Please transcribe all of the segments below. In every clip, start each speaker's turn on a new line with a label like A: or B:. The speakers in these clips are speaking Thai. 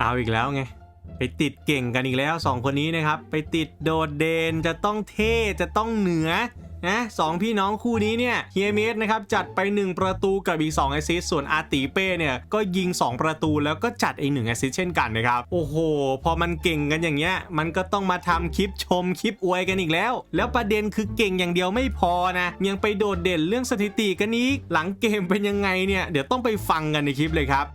A: เอาอีกแล้วไง ไปติดเก่งกันอีกแล้วสองคนนี้นะครับ ไปติดโดดเด่นจะต้องเท่จะต้องเหนือนะสองพี่น้องคู่นี้เนี่ยเฮียเมสนะครับจัดไป 1 ประตูกับอีก2แอสซิสส่วนอาติเป้เนี่ยก็ยิง 2 ประตูแล้วก็จัดอีก1แอสซิสเช่นกันนะครับโอ้โห พอมันเก่งกันอย่างเงี้ยมันก็ต้องมาทำคลิปชมคลิปอวยกันอีกแล้ว แล้วประเด็นคือเก่งอย่างเดียวไม่พอนะยังไปโดดเด่นเรื่องสถิติกันอีกหลังเกมเป็นยังไงเนี่ยเดี๋ยวต้องไปฟังกันในคลิปเลยครับ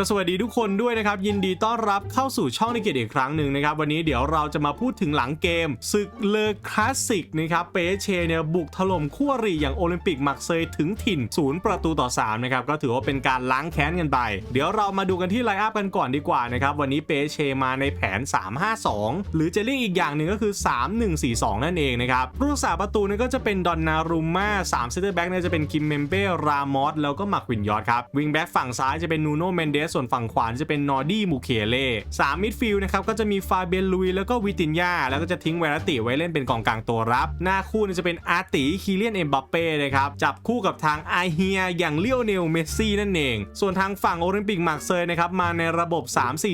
A: ก็สวัสดีทุกคนด้วยนะครับ ยินดีต้อนรับเข้าสู่ช่องในเกตอีกครั้งหนึ่งนะครับ วันนี้เดี๋ยวเราจะมาพูดถึงหลังเกมศึกเลอคลาสสิกนะครับเปเชเนี่ยบุกถล่มคู่อริอย่างโอลิมปิกมักเซยถึงถิ่นศูนย์ประตูต่อ3นะครับก็ถือว่าเป็นการล้างแค้นกันไป เดี๋ยวเรามาดูกันที่ไลน์อัพกันก่อนดีกว่านะครับวันนี้เปเชมาในแผน 352 หรือจะเรียกอีกอย่างหนึ่งก็คือ 3142 นั่นเองนะครับผู้รักษาประตูนี่ก็จะเป็นดอนนารุม่า3เซนเตอร์แบ็กเนี่ยจะเป็นคิมเมมเบ้รามอสแล้วก็มักวินยอร์ดครับวิงแบ็กฝั่งซ้ายจะเป็นนูโนเมนเดสส่วนฝั่งขวาจะเป็นนอร์ดี้มูเคเล่สามมิดฟิลด์นะครับก็จะมีฟาเบียนลุยแล้วก็วิตินยาแล้วก็จะทิ้งเวลติไว้เล่นเป็นกองกลางตัวรับ หน้าคู่จะเป็นอาร์ติคีเลียนเอ็มบัปเป้นะครับจับคู่กับทางไอเฮียอย่างเลียวเนลเมสซี่นั่นเอง ส่วนทางฝั่งโอลิมปิกมาร์เซยนะครับมาในระบบ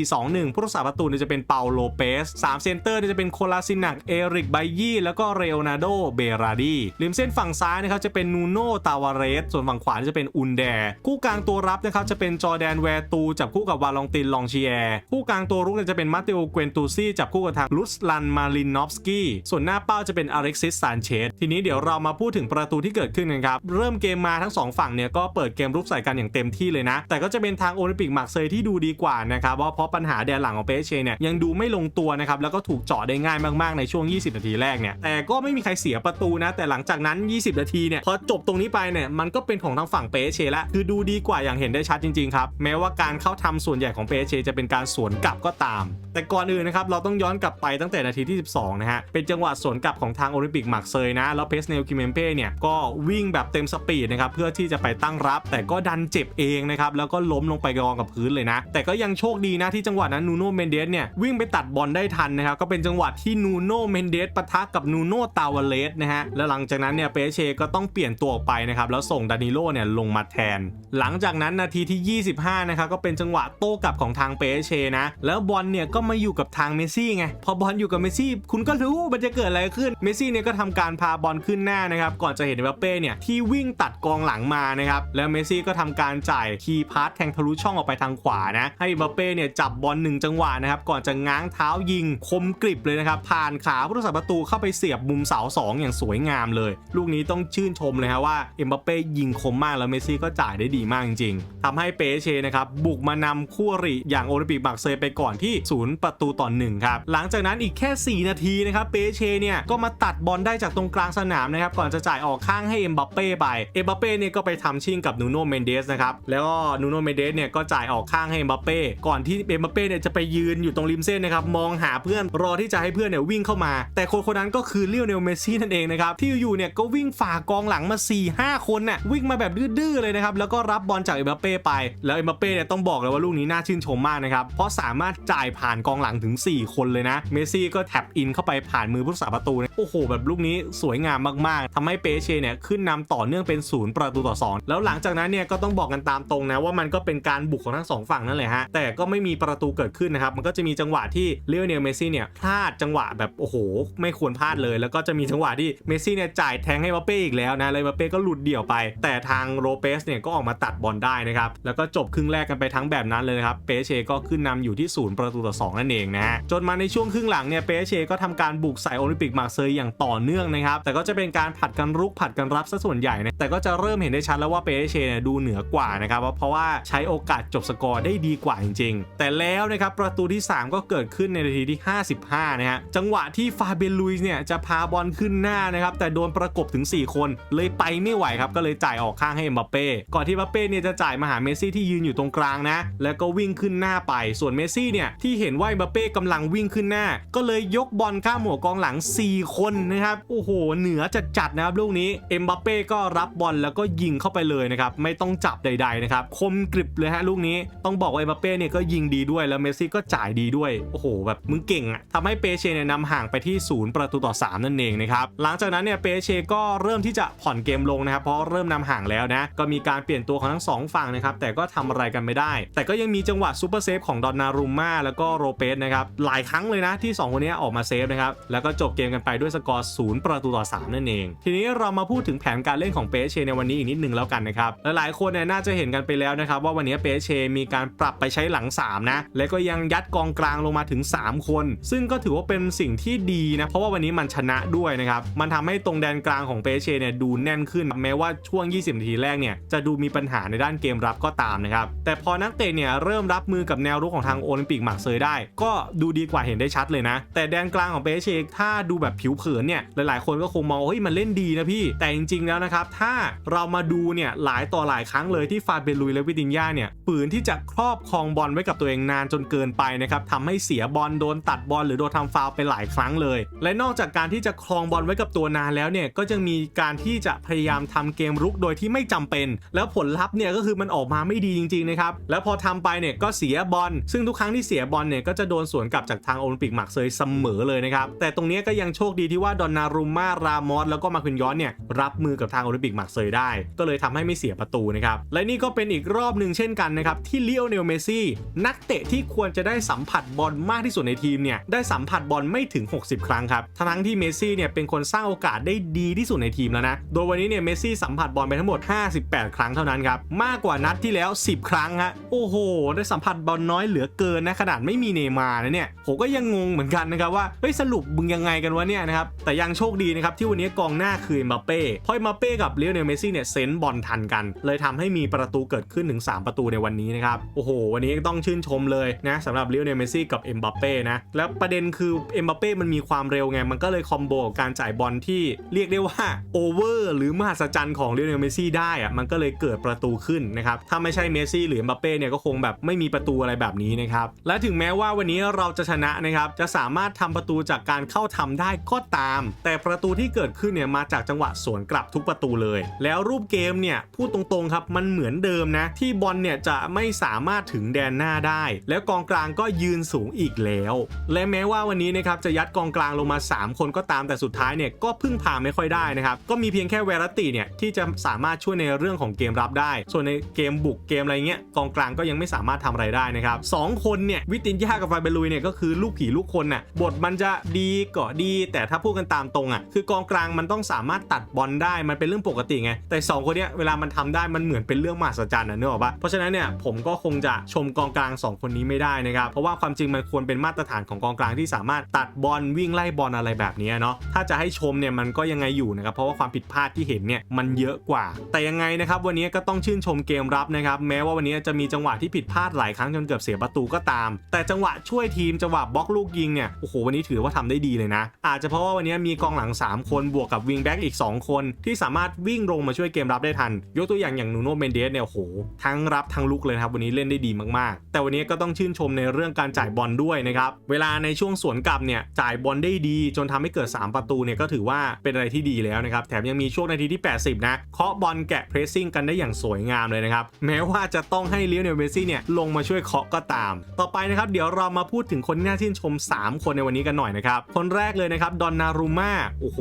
A: 3-4-2-1 ผู้รักษาประตูจะเป็นเปาโลเปส3เซนเตอร์จะเป็นโคลาซินักเอริกไบยี่แล้วก็เรโอนาโดเบราดีริมเส้นฝั่งซ้ายนะครับจะเป็นนูโนตาวาเรสส่วนฝั่งขวาจะเป็นอุนแด คู่กลางตัวรับนะครับจะเป็นจอแดนแวร์ตูจับคู่กับวาลองตินลองเชียร์คู่กลางตัวรุกเนี่ยจะเป็นมาเตโอเกวนตูซี่จับคู่กับทางลุสลันมาลินนอฟสกี้ส่วนหน้าเป้าจะเป็นอเล็กซิสซานเชสทีนี้เดี๋ยวเรามาพูดถึงประตูที่เกิดขึ้นกันครับ เริ่มเกมมาทั้งสองฝั่งเนี่ยก็เปิดเกมรุกใส่กันอย่างเต็มที่เลยนะ แต่ก็จะเป็นทางโอลิมปิกมาร์เซยที่ดูดีกว่านะครับว่าเพราะปัญหาแดนหลังของเปเชเนี่ยยังดูไม่ลงตัวนะครับแล้วก็ถูกเจาะได้ง่ายมากๆในช่วง 20 นาทีแรกเนี่ยแต่ก็ไม่มีใครเสียประตูนะ แต่หลังจากนั้น 20 นาทีเนี่ยพอจบตรงนี้ไปเนี่ยมันก็เป็นของทางฝั่งเปเชละคือดูดีกว่าอย่างเห็นได้ชัดจริงๆครับแม้ว่าการเข้าทำส่วนใหญ่ของเปเชจะเป็นการสวนกลับก็ตาม แต่ก่อนอื่นนะครับเราต้องย้อนกลับไปตั้งแต่นาทีที่ 12 นะฮะ เป็นจังหวะสวนกลับของทางโอลิมปิกมาร์เซยนะ แล้วเพสเนลคิมเมเป้เนี่ยก็วิ่งแบบเต็มสปีดนะครับเพื่อที่จะไปตั้งรับ แต่ก็ดันเจ็บเองนะครับแล้วก็ล้มลงไปกองกับพื้นเลยนะ แต่ก็ยังโชคดีนะที่จังหวะนั้นนูโน่เมนเดสเนี่ยวิ่งไปตัดบอลได้ทันนะครับก็เป็นจังหวะที่นูโน่เมนเดสปะทะกับนูโน่ตาวาเลสนะฮะแล้วหลังจากนั้นเนี่ยเปเชก็ต้องเปลี่ยนตัวออกไปนะครับแล้วส่งดานิโลเนี่ยลงมาแทน หลังจากนั้นนาทีที่ 25นะครับก็เป็นจังหวะโต้กลับของทางเปเชนะ แล้วบอลเนี่ยก็มาอยู่กับทางเมสซี่ไง พอบอลอยู่กับเมสซี่ คุณก็รู้มันจะเกิดอะไรขึ้น เมสซี่เนี่ยก็ทำการพาบอลขึ้นหน้านะครับ ก่อนจะเห็นเอ็มบัปเป้เนี่ยที่วิ่งตัดกองหลังมานะครับ แล้วเมสซี่ก็ทำการจ่ายคีย์พาสแทงทะลุช่องออกไปทางขวานะ ให้เอ็มบัปเป้เนี่ยจับบอลหนึ่งจังหวะนะครับ ก่อนจะง้างเท้ายิงคมกริบเลยนะครับ ผ่านขาผู้รักษาประตูเข้าไปเสียบมุมเสาสองอย่างสวยงามเลย ลูกนี้ต้องชื่นชมเลยครับว่าเอ็มบัปเป้ยิงคมมากแล้วเมสซี่ก็จ่ายได้ดีมากจริงๆทำให้เปเชนะครับบุกมานำคู่อริอย่างโอลิมปิกมาร์เซยไปก่อนที่ศูนย์ประตูต่อหนึ่งครับ หลังจากนั้นอีกแค่ 4 นาทีนะครับเปเชเนี่ยก็มาตัดบอลได้จากตรงกลางสนามนะครับก่อนจะจ่ายออกข้างให้เอ็มบัปเป้ไปเอ็มบัปเป้เนี่ยก็ไปทำชิ่งกับนูโนเมนเดสนะครับแล้วก็นูโนเมนเดสเนี่ยก็จ่ายออกข้างให้เอ็มบัปเป้ก่อนที่เอ็มบัปเป้เนี่ยจะไปยืนอยู่ตรงริมเส้นนะครับมองหาเพื่อนรอที่จะให้เพื่อนเนี่ยวิ่งเข้ามา แต่คนคนนั้นก็คือเลียวเนลเมซี่นั่นเองนะครับที่อยู่เนี่ยก็วิ่งฝ่ากองหลังมา 4 5 คนน่ะวิ่งมาแบบดื้อๆเลยนะครับแล้วก็รับบอลจากเอ็มบัปเป้ไปแล้วเอ็มบัปเป้เนี่ยต้องบอกเลยว่าลูกนี้น่าชื่นชมมากนะครับเพราะสามารถจ่ายผ่านกองหลังถึง 4 คนเลยนะเมสซี่ก็แท็บอินเข้าไปผ่านมือผู้รักษาประตูนะโอ้โห แบบลูกนี้สวยงามมากๆทำให้เปเชเนี่ยขึ้นนำต่อเนื่องเป็นศูนย์ประตูต่อสองแล้วหลังจากนั้นเนี่ยก็ต้องบอกกันตามตรงนะว่ามันก็เป็นการบุกของทั้งสองฝั่งนั่นแหละฮะแต่ก็ไม่มีประตูเกิดขึ้นนะครับมันก็จะมีจังหวะที่เลโอเนลเมสซี่เนี่ยพลาดจังหวะแบบโอ้โห ไม่ควรพลาดเลย แล้วก็จะมีจังหวะที่เมสซี่เนี่ยจ่ายแทงให้บัปเป้อีกแล้วนะเลยบัปเป้ก็หลุดเดี่ยวไป แต่ทางโรเปสเนี่ยก็ออกมาตัดบอลได้นะครับแล้วก็จบครึ่งแรกกันไปทั้งแบบนั้นเลยนะครับ เปเชก็ขึ้นนำอยู่ที่ศูนย์ประตูต่อสองนั่นเองนะฮะจนมาในช่วงครึ่งหลังเนี่ยเปเชก็ทำการบุกใส่โอลิมปิกมาร์เซยอย่างต่อเนื่องนะครับแต่ก็จะเป็นการผัดกันรุกผัดกันรับซะส่วนใหญ่นะแต่ก็จะเริ่มเห็นได้ชัดแล้วว่าเปเชเนี่ยดูเหนือกว่านะครับเพราะว่าใช้โอกาสจบสกอร์ได้ดีกว่าจริง ๆ แต่แล้วนะครับประตูที่ 3 ก็เกิดขึ้นในนาทีที่ 55นะฮะจังหวะที่ฟาเบลุยส์เนี่ยจะพาบอลขึ้นหน้านะครับแต่โดนประกบถึง 4 คน เลยไปไม่ไหวครับก็เลยจ่ายออกข้างให้เอ็มบัปเป้ก่อนที่บัปเป้เนี่ยจะจ่ายมาหาเมสซี่ที่ยืนอยู่ตรงกลางนะ แล้วก็วิ่งขึ้นหน้าไป ส่วนเมสซี่เนี่ยที่เห็นว่าเอ็มบัเป้กำลังวิ่งขึ้นหน้า ก็เลยยกบอลข้ามหัวกองหลัง 4 คนนะครับ โอ้โห เหนือจัดจัดนะครับลูกนี้ เอ็มบัเป้ก็รับบอลแล้วก็ยิงเข้าไปเลยนะครับ ไม่ต้องจับใด ๆนะครับ คมกริบเลยฮะลูกนี้ ต้องบอกว่าเอ็มบัเป้เนี่ยก็ยิงดีด้วยแล้วเมสซี่ก็จ่ายดีด้วย โอ้โห แบบมึงเก่งอะทำให้เปเช่เนี่ยนำห่างไปที่ศูนย์ประตูต่อ 3 นั่นเองนะครับ หลังจากนั้นเนี่ยเปเช่ก็เริ่มที่จะผ่อนเกมลงนะครับ เพราะเริ่มนำห่างแล้วนะ ก็มีการเปลี่ยนตัวของทั้งสองฝั่งนะครับ แต่ก็ทำอะไรกันไม่ได้ได้ แต่ก็ยังมีจังหวะซูเปอร์เซฟของดอนนารุมมาแล้วก็โรเปสนะครับหลายครั้งเลยนะที่ 2 คนนี้ออกมาเซฟนะครับแล้วก็จบเกมกันไปด้วยสกอร์ศูนย์ประตูต่อ 3 นั่นเอง ทีนี้เรามาพูดถึงแผนการเล่นของเปเชในวันนี้อีกนิดนึงแล้วกันนะครับหลายๆคนเนี่ยน่าจะเห็นกันไปแล้วนะครับว่าวันนี้เปเชมีการปรับไปใช้หลัง 3 นะ และก็ยังยัดกองกลางลงมาถึง 3 คน ซึ่งก็ถือว่าเป็นสิ่งที่ดีนะเพราะว่าวันนี้มันชนะด้วยนะครับมันทำให้ตรงแดนกลางของเปเชเนี่ยดูแน่นขึ้นแม้ว่าช่วง 20 นาทีแรกเนี่ยจะดูมีปัญหาในด้านเกมรับก็ตามนะครับแต่พอนักเตะเนี่ยเริ่มรับมือกับแนวรุกของทางโอลิมปิกหมักเซยได้ ก็ดูดีกว่าเห็นได้ชัดเลยนะ แต่แดนกลางของเปเชกถ้าดูแบบผิวเผินเนี่ยหลายๆ คนก็คงมองว่าเฮ้ยมันเล่นดีนะพี่ แต่จริงๆแล้วนะครับถ้าเรามาดูเนี่ยหลายต่อหลายครั้งเลยที่ฟาเบลุยและวิตินยาเนี่ยปืนที่จะครอบครองบอลไว้กับตัวเองนานจนเกินไปนะครับทำให้เสียบอลโดนตัดบอลหรือโดนทำฟาวล์ไปหลายครั้งเลย และนอกจากการที่จะครองบอลไว้กับตัวนานแล้วเนี่ยก็จะมีการที่จะพยายามทำเกมรุกโดยที่ไม่จำเป็น แล้วผลลัพธ์เนี่ยก็คือมันออกมาไม่ดีจริงๆนะครับแล้วพอทำไปเนี่ยก็เสียบอลซึ่งทุกครั้งที่เสียบอลเนี่ยก็จะโดนสวนกลับจากทางโอลิมปิกหมักเซยเสมอเลยนะครับแต่ตรงนี้ก็ยังโชคดีที่ว่าดอนนารุมมารามอสแล้วก็มาควินย้อนเนี่ยรับมือกับทางโอลิมปิกหมักเซยได้ ก็เลยทำให้ไม่เสียประตูนะครับและนี่ก็เป็นอีกรอบหนึ่งเช่นกันนะครับที่เลิโอเนลเมซี่นักเตะที่ควรจะได้สัมผัสบอลมากที่สุดในทีมเนี่ยได้สัมผัสบอลไม่ถึง 60 ครั้งครับทั้งที่เมซี่เนี่ยเป็นคนสร้างโอกาสได้ดีที่สุดในทีมแล้วนะโดยวันนี้เนี่ยเมซี่สัมผัสบอลไปทั้งหมด 58 ครั้งเท่านั้นครับมากกว่านัดที่แล้ว 10 ครั้งฮะ โอ้โห ได้สัมผัสบอลน้อยเหลือเกินนะขนาดไม่มีเนย์มาร์นะเนี่ยผมก็ยังงงเหมือนกันนะครับว่าเฮ้ยสรุปมึงยังไงกันวะเนี่ยนะครับแต่ยังโชคดีนะครับที่วันนี้กองหน้าคือเอมบัปเป้เพราะเอมบัปเป้กับเลโอเนลเมซี่เนี่ยเซนส์บอลทันกัน เลยทำให้มีประตูเกิดขึ้นถึง 3 ประตูในวันนี้นะครับโอ้โห วันนี้ต้องชื่นชมเลยนะสำหรับเลโอเนลเมซี่กับเอ็มบัปเป้นะแล้วประเด็นคือเอ็มบัปเป้มันมีความเร็วไงมันก็เลยคอมโบกับการจ่ายบอลที่เรียกได้ว่าโอเวอร์หรือมหัศจรรย์ของเลโอเนลเมซี่ได้อะมันก็เลยเกิดประตูขึ้นนะครับถ้าไม่ใช่เมซี่หรือเอ็มบัปเป้เนี่ยก็คงแบบไม่มีประตูอะไรแบบนี้นะครับ และถึงแม้ว่าวันนี้เราจะชนะนะครับ จะสามารถทำประตูจากการเข้าทำได้ก็ตาม แต่ประตูที่เกิดขึ้นเนี่ยมาจากจังหวะสวนกลับทุกประตูเลย แล้วรูปเกมเนี่ยพูดตรงๆครับมันเหมือนเดิมนะ ที่บอลเนี่ยจะไม่สามารถถึงแดนหน้าได้ แล้วกองกลางก็ยืนสูงอีกแล้ว และแม้ว่าวันนี้นะครับจะยัดกองกลางลงมา 3 คนก็ตามแต่สุดท้ายเนี่ยก็พึ่งพาไม่ค่อยได้นะครับก็มีเพียงแค่เวรติเนี่ยที่จะสามารถช่วยในเรื่องของเกมรับได้ ส่วนในเกมบุกเกมอะไรเงี้ยกองกลางก็ยังไม่สามารถทำอะไรได้นะครับสองคนเนี่ยวิตินยากับไฟเบลุยเนี่ยก็คือลูกผีลูกคนน่ะบทมันจะดีก็ดี แต่ถ้าพูดกันตามตรงอะคือกองกลางมันต้องสามารถตัดบอลได้มันเป็นเรื่องปกติไงแต่สองคนเนี้ยเวลามันทำได้มันเหมือนเป็นเรื่องมหัศจรรย์นะเนออกปะเพราะฉะนั้นเนี่ยผมก็คงจะชมกองกลางสองคนนี้ไม่ได้นะครับเพราะว่าความจริงมันควรเป็นมาตรฐานของกองกลางที่สามารถตัดบอลวิ่งไล่บอลอะไรแบบนี้เนาะถ้าจะให้ชมเนี่ยมันก็ยังไงอยู่นะครับเพราะว่าความผิดพลาดที่เห็นเนี่ยมันเยอะกว่า แต่ยังไงนะครับวันนี้ก็ต้องชื่นชมเกมรับนะครับแม้ว่าวันนี้จะมีจังหวะที่ผิดพลาดหลายครั้งจนเกือบเสียประตูก็ตาม แต่จังหวะช่วยทีมจังหวะบล็อกลูกยิงเนี่ยโอ้โหวันนี้ถือว่าทำได้ดีเลยนะ อาจจะเพราะว่าวันนี้มีกองหลัง 3 คนบวกกับวิงแบ็กอีก 2 คน ที่สามารถวิ่งลงมาช่วยเกมรับได้ทัน ยกตัวอย่างอย่างนูโนเมนเดสเนี่ยโอ้โหทั้งรับทั้งลุกเลยครับวันนี้เล่นได้ดีมากๆ แต่วันนี้ก็ต้องชื่นชมในเรื่องการจ่ายบอลด้วยนะครับเวลาในช่วงสวนกลับเนี่ยจ่ายบอลได้ดีจนทำให้เกิด 3 ประตูเนี่ยก็ถือว่าเป็นอะไรที่ดีแล้วนะครับแถมยังมีช่วงนาทีที่ 80 นะเคาะบอลแกะเพรสซิ่งกันได้อย่างสวยงามเลยนะครับแม้ว่าจะต้องให้เลี้ยวเนลเมซี่เนี่ยลงมาช่วยเคาะก็ตาม ต่อไปนะครับเดี๋ยวเรามาพูดถึงคนที่น่าชื่นชม 3 คนในวันนี้กันหน่อยนะครับ คนแรกเลยนะครับดอนนารูมาโอ้โห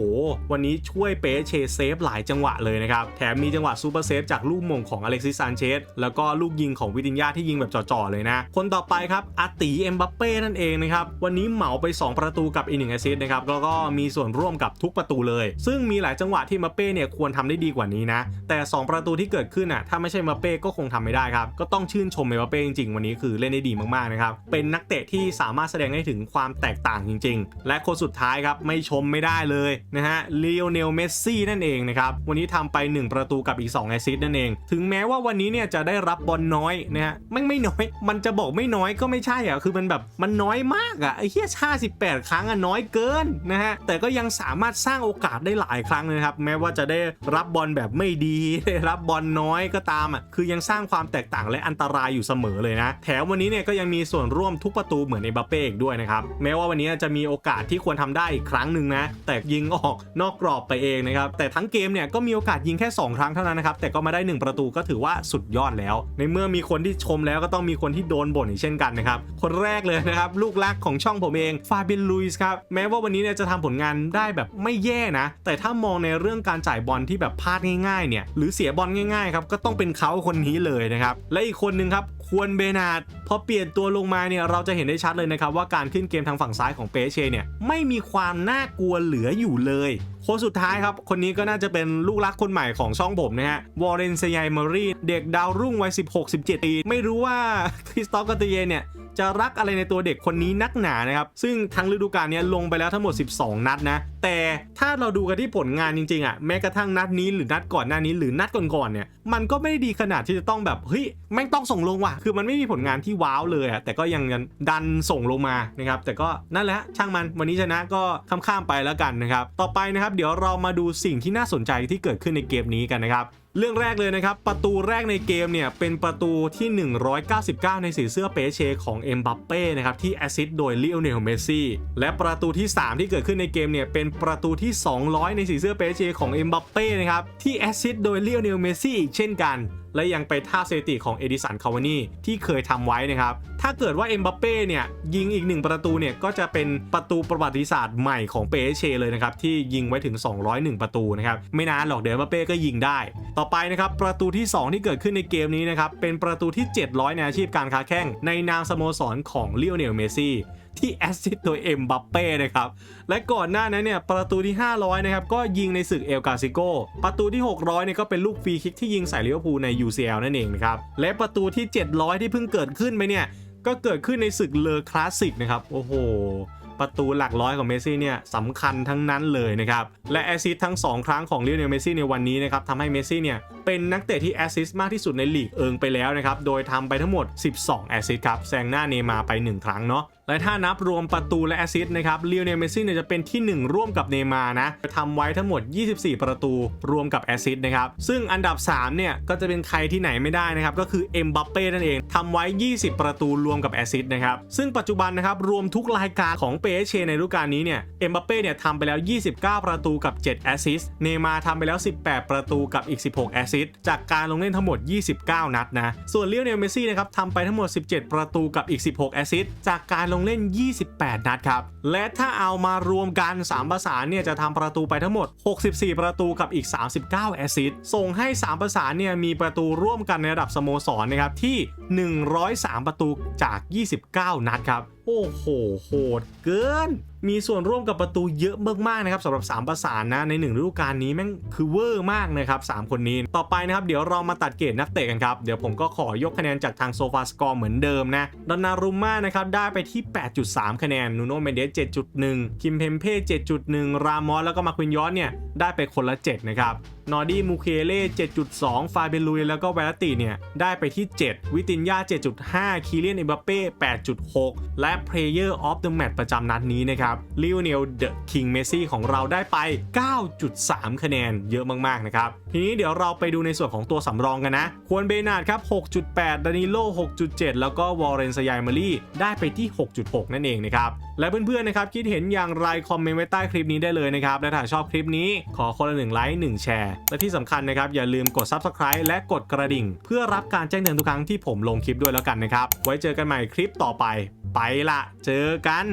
A: วันนี้ช่วยเป๊เชเซฟหลายจังหวะเลยนะครับ แถมมีจังหวะซูเปอร์เซฟจากลูกมงของอเล็กซิสซานเชสแล้วก็ลูกยิงของวิตินยาที่ยิงแบบจ่อๆเลยนะ คนต่อไปครับอาติเอ็มบัปเป้นั่นเองนะครับวันนี้เหมาไป 2 ประตูกับอีกหนึ่งแอซิสนะครับแล้วก็มีส่วนร่วมกับทุกประตูเลย ซึ่งมีหลายจังหวะที่มาเป้เนี่ยควรทำได้ดีกว่านี้นะแต่ 2 ประตูที่เกิดขึ้นอะถ้าไม่ใช่มาเป้ก็คงทำไม่ได้ครับก็ต้องชื่นชมเมบัปเป้จริงๆ วันนี้คือเล่นได้ดีมากๆนะครับ เป็นนักเตะที่สามารถแสดงให้ถึงความแตกต่างจริง ๆ และคนสุดท้ายครับไม่ชมไม่ได้เลยนะฮะลีโอเนลเมสซี่นั่นเองนะครับ วันนี้ทำไป 1 ประตูกับอีก2แอซิสต์นั่นเอง ถึงแม้ว่าวันนี้เนี่ยจะได้รับบอลน้อยนะฮะไม่ไม่น้อย มันจะบอกไม่น้อยก็ไม่ใช่อะคือมันแบบมันน้อยมากอะไอ้เหี้ย58ครั้งอะน้อยเกินนะฮะแต่ก็ยังสามารถสร้างโอกาสได้หลายครั้งเลยครับแม้ว่าจะได้รับบอลแบบไม่ดีได้รับบอลน้อยก็ตามอะคือยังสร้างความแตกต่างและอันตรายอยู่เสมอเลยนะ แถมวันนี้เนี่ยก็ยังมีส่วนร่วมทุกประตูเหมือนเอมบัปเป้อีกด้วยนะครับ แม้ว่าวันนี้จะมีโอกาสที่ควรทำได้อีกครั้งหนึ่งนะ แต่ยิงออกนอกกรอบไปเองนะครับ แต่ทั้งเกมเนี่ยก็มีโอกาสยิงแค่ 2 ครั้งเท่านั้นนะครับ แต่ก็มาได้ 1 ประตูก็ถือว่าสุดยอดแล้ว ในเมื่อมีคนที่ชมแล้วก็ต้องมีคนที่โดนบ่นอีกเช่นกันนะครับ คนแรกเลยนะครับลูกรักของช่องผมเองฟาบินลุยส์ครับ แม้ว่าวันนี้เนี่ยจะทำผลงานได้แบบไม่แย่นะ แต่ถ้ามองในเรื่องการจ่ายบอลที่แบบพลาดง่ายๆเนี่ย หรือเสียบอลง่ายๆครับ ก็ต้องเป็นเขาคนนี้เลยนะครับ และอีกคนหนึ่งครับควรเบนาร์ดพอเปลี่ยนตัวลงมาเนี่ยเราจะเห็นได้ชัดเลยนะครับว่าการขึ้นเกมทางฝั่งซ้ายของเปเชเนี่ยไม่มีความน่ากลัวเหลืออยู่เลย คนสุดท้ายครับ คนนี้ก็น่าจะเป็นลูกรักคนใหม่ของช่องผมนะฮะวอร์เรนเซยมารีเด็กดาวรุ่งวัย 16-17 ปี ไม่รู้ว่าคริสตอฟกาเตเยเนี่ยจะรักอะไรในตัวเด็กคนนี้นักหนานะครับ ซึ่งทั้งฤดูกาลนี้ลงไปแล้วทั้งหมด 12 นัดนะ แต่ถ้าเราดูกันที่ผลงานจริงๆอะ แม้กระทั่งนัดนี้หรือนัดก่อนหน้านี้หรือนัดก่อนๆเนี่ย มันก็ไม่ได้ดีขนาดที่จะต้องแบบ เฮ้ย แม่งต้องส่งลงว่ะ คือมันไม่มีผลงานที่ว้าวเลยอะ แต่ก็ยังดันส่งลงมานะครับ แต่ก็นั่นแหละช่างมัน วันนี้ชนะก็ข้ามๆไปแล้วกันนะครับ ต่อไปนะครับเดี๋ยวเรามาดูสิ่งที่น่าสนใจที่เกิดขึ้นในเกมนี้กันนะครับเรื่องแรกเลยนะครับ ประตูแรกในเกมเนี่ย เป็นประตูที่ 199 ในสีเสื้อเปเชของเอ็มบัปเป้นะครับ ที่แอสซิดโดยลิโอเนลเมสซี่และประตูที่ 3 ที่เกิดขึ้นในเกมเนี่ย เป็นประตูที่ 200 ในสีเสื้อเปเชของเอ็มบัปเป้นะครับ ที่แอสซิดโดยลิโอเนลเมสซี่อีกเช่นกัน และยังไปท่าสถิติของเอดิสันคาวานี่ที่เคยทำไว้นะครับ ถ้าเกิดว่าเอ็มบัปเป้เนี่ยยิงอีกหนึ่งประตูเนี่ยก็จะเป็นประตูประวัติศาสตร์ใหม่ของเปเชเลยนะครับที่ยิงไว้ถึง 201 ประตูนะครับไม่นานหรอกเดี๋ยวเอ็มบัปเป้ก็ยิงได้ ต่อไปนะครับประตูที่ 2 ที่เกิดขึ้นในเกมนี้นะครับเป็นประตูที่ 700 ในอาชีพการค้าแข้งในนามสโมสรของลิโอเนลเมสซี่ ที่แอสซิสต์โดยเอ็มบัปเป้นะครับ และก่อนหน้านั้นเนี่ยประตูที่ 500 นะครับ ก็ยิงในศึกเอลกาซิโก ประตูที่ 600 เนี่ยก็เป็นลูกฟรีคิกที่ยิงใส่ลิเวอร์พูลใน UCL นั่นเองนะครับ และประตูที่ 700 ที่เพิ่งเกิดขึ้นไปเนี่ย ก็เกิดขึ้นในศึกเลอคลาสสิกนะครับ โอ้โหประตูหลักร้อยของเมสซี่เนี่ยสำคัญทั้งนั้นเลยนะครับ และแอสซิสทั้ง 2 ครั้งของลิโอเนเมสซี่ในวันนี้นะครับทำให้เมสซี่เนี่ยเป็นนักเตะที่แอสซิสมากที่สุดในลีกเอิงไปแล้วนะครับ โดยทำไปทั้งหมด 12 แอสซิสครับแซงหน้าเนมาไป 1 ครั้งเนาะและถ้านับรวมประตูและแอสซิสต์นะครับลิโอเนลเมซี่เนี่ยจะเป็นที่ 1 ร่วมกับเนย์มาร์นะทำไว้ทั้งหมด 24 ประตูรวมกับแอสซิสต์นะครับซึ่งอันดับ3เนี่ยก็จะเป็นใครที่ไหนไม่ได้นะครับก็คือเอ็มบัปเป้นั่นเองทำไว้ 20 ประตูรวมกับแอสซิสต์นะครับซึ่งปัจจุบันนะครับรวมทุกรายการของเปเชในฤดูกาลนี้เนี่ยเอ็มบัปเป้เนี่ยทำไปแล้ว 29 ประตูกับ 7 แอสซิสต์เนย์มาร์ทำไปแล้ว 18 ประตูกับอีก 16 แอสซิสต์จากการลงเล่นทั้งหมด 29 นัดนะส่วนลิโอเนลเมซี่นะครับทำไปทั้งหมด 17 ประตูกับอีก 16 แอสซิสต์จากการลงเล่น 28 นัดครับ และถ้าเอามารวมกัน 3 ประสานเนี่ยจะทำประตูไปทั้งหมด 64 ประตูกับอีก 39 แอสซิสต์ส่งให้ 3 ประสานเนี่ยมีประตูร่วมกันในระดับสโมสรนะครับที่ 103 ประตูจาก 29 นัดครับโอ้โหโหดเกิน มีส่วนร่วมกับประตูเยอะมากๆนะครับสำหรับ 3 ประสานนะ ใน1ฤดูกาลนี้แม่งคือเวอร์มากนะครับ 3 คนนี้ ต่อไปนะครับ เดี๋ยวเรามาตัดเกรดนักเตะกันครับ เดี๋ยวผมก็ขอยกคะแนนจากทางโซฟาสกอร์เหมือนเดิมนะดอนนารุมม่านะครับ ได้ไปที่ 8.3 คะแนนนูโนเมเดส7.1 คิมเพมเป้7.1 รามอสแล้วก็มาควินยอสเนี่ยได้ไปคนละ 7 นะครับ นอร์ดี้มูเคเล่ 7.2 ฟาเบลุย แล้วก็เวลติเนี่ย ได้ไปที่ 7 วิตินยา 7.5 คีเลียนเอมบัปเป้ 8.6 และ Player of the Match ประจำนัดนี้นะครับลิโอเนลเดอะคิงเมซี่ของเราได้ไป 9.3 คะแนนเยอะมาก ๆ นะครับ ทีนี้เดี๋ยวเราไปดูในส่วนของตัวสำรองกันนะ ควรเบนาร์ดครับ 6.8 ดานิโล 6.7 แล้วก็วอร์เรนสยายมารีได้ไปที่ 6.6 นั่นเองนะครับ และเพื่อนๆนะครับคิดเห็นอย่างไรคอมเมนต์ไว้ใต้คลิปนี้ได้เลยนะครับและถ้าชอบคลิปนี้ขอคนละหนึ่งไลค์หนึ่งแชร์และที่สำคัญนะครับอย่าลืมกด Subscribe และกดกระดิ่ง เพื่อรับการแจ้งเตือนทุกครั้งที่ผมลงคลิปด้วยแล้วกันนะครับ ไว้เจอกันใหม่คลิปต่อไป ไปละ เจอกัน